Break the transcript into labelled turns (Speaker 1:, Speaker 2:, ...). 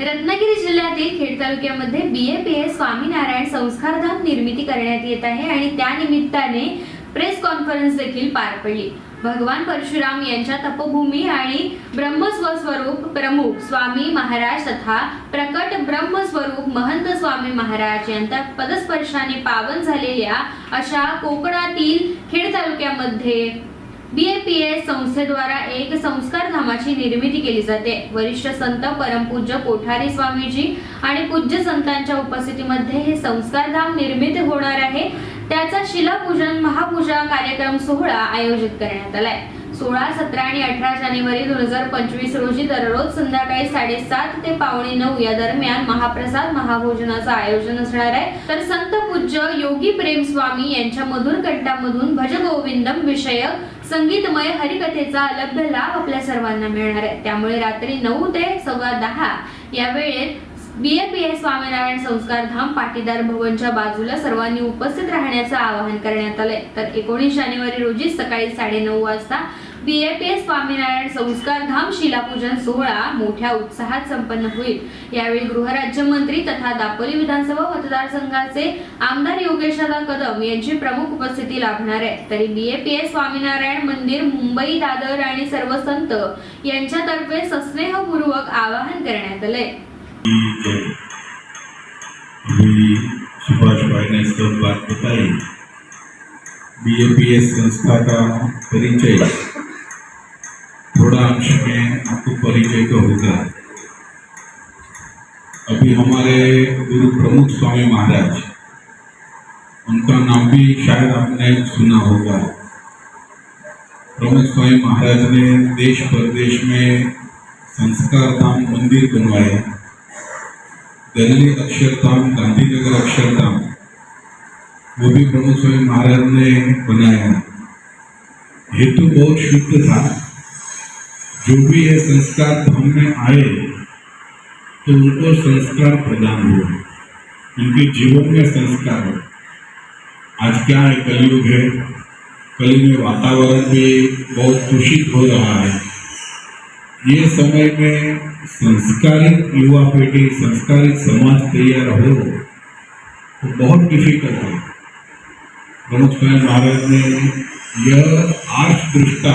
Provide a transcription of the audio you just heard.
Speaker 1: रत्नागिरी जिल्ह्यातील खेड तालुक्यामध्ये B A P S Swaminarayan Sanskardham निर्मिती करण्यात येत आहे आणि त्यानिमित्ताने प्रेस कॉन्फरन्स देखील पार पडली. भगवान परशुराम यांच्या तपभूमी आणि ब्रह्मस्वस्वरूप प्रमुख स्वामी महाराज तथा प्रकट ब्रह्मस्वरूप महंत स्वामी महाराज यांच्या पदस्पर्शाने पावन झालेल्या अशा कोकणातील खेड तालुक्यामध्ये बीएपीएस संस्थेद्वारा एक संस्कार धामाची निर्मिती केली जाते. वरिष्ठ संत परमपूज्य कोठारी स्वामीजी आणि पूज्य संतांच्या उपस्थितीमध्ये हे संस्कार धाम निर्मित होणार आहे. त्याचा शिलापूजन महापूजा कार्यक्रम सोहळा आयोजित करण्यात आलाय. सोळा सतरा आणि अठरा जानेवारी दोन हजार पंचवीस रोजी दररोज संध्याकाळी साडेसात ते पावणे नऊ या दरम्यान महाप्रसाद महाभोजनाचं आयोजन असणार आहे. तर संत पूज्य योगी प्रेमस्वामी यांच्या मधुर कंठामधून भज गोविंदम विषयक संगीतमय हरिकथेचा अलब्ध लाभ आपल्या सर्वांना मिळणार आहे. त्यामुळे रात्री नऊ ते सव्वा दहा या वेळेत बीएपीए स्वामीनारायण संस्कार धाम पाटीदार भवनच्या बाजूला सर्वांनी उपस्थित राहण्याचं आवाहन करण्यात आलंय. तर एकोणीस जानेवारी रोजी सकाळी साडेनऊ वाजता बीएपीएस स्वामीनारायण संस्कार धाम शिलापूजन सोहळा मोठ्या उत्साहात संपन्न होईल. यावेळी गृहराज्यमंत्री तथा दापोली विधानसभा मतदारसंघाचे आमदार योगेशदा कदम यांची प्रमुख उपस्थिती लाभणार आहे. तरी बीएपीएस स्वामीनारायण मंदिर मुंबई दादर आणि सर्व संत यांच्यातर्फे सस्नेहपूर्वक आवाहन करण्यात आलंय.
Speaker 2: सुभाष भाई ने सब बात बताई बीएपीएस संस्था का परिचय थोड़ा अंश में आपको परिचय तो होगा अभी हमारे गुरु प्रमुख स्वामी महाराज उनका नाम भी शायद आपने सुना होगा प्रमुख स्वामी महाराज ने देश प्रदेश में संस्कार धाम मंदिर बनवाए दिल्ली अक्षरधाम गांधीनगर अक्षरधाम वो भी प्रमुख स्वामी महाराज ने बनाया हेतु बहुत शुद्ध था। जो भी ये संस्कार धाम में आए तो उनको संस्कार प्रदान हुए। उनके जीवन में संस्कार हो आज क्या है, कलयुग है। कलयुग में वातावरण भी बहुत दूषित हो रहा है। ये समय में संस्कारित युवा पीढ़ी, संस्कारित समाज तैयार हो तो बहुत डिफ़िकल्ट है। प्रमुख महाराज ने यह आर्ष दृष्टा